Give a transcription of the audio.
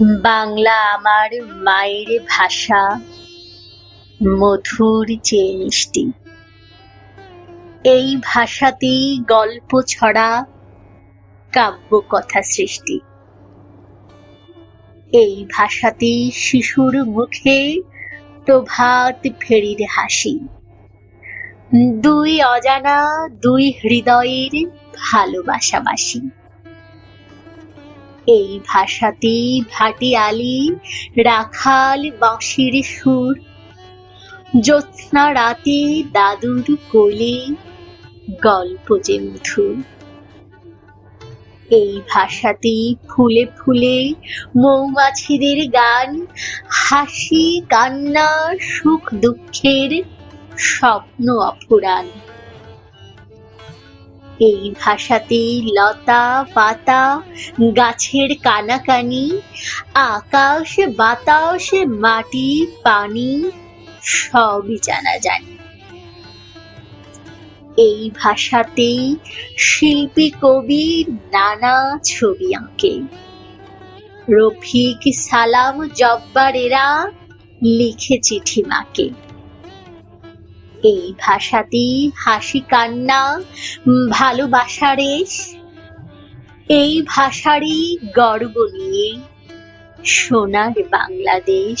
বাংলা আমার মায়ের ভাষা, মধুর চেয়ে মিষ্টি। এই ভাষাতেই গল্প ছড়া, কাব্য কথা সৃষ্টি। এই ভাষাতেই শিশুর মুখে প্রভাত ফেরির হাসি। দুই অজানা, দুই হৃদয়ের ভালোবাসাবাসী। এই ভাষাতেই ভাটি আলি রাখাল বাঁশির সুর। জ্যোৎস্না রাতে দাদুর কোলে গল্প যে মধুর। এই ভাষাতেই ফুলে ফুলে মৌমাছিদের গান, হাসি কান্না, সুখ দুঃখের স্বপ্ন অফুরান এই ভাষাতেই লতা পাতা, গাছের কানাকানি, আকাশ, বাতাস, মাটি, পানি, সবই জানা যায়। এই ভাষাতেই শিল্পী, কবি নানা ছবি আঁকে। রফিক সালাম জব্বারেরা লিখে চিঠি মাকে এই ভাষাতেই হাসি কান্না ভালোবাসা রেশ। এই ভাষারই গর্ব নিয়ে সোনার বাংলাদেশ।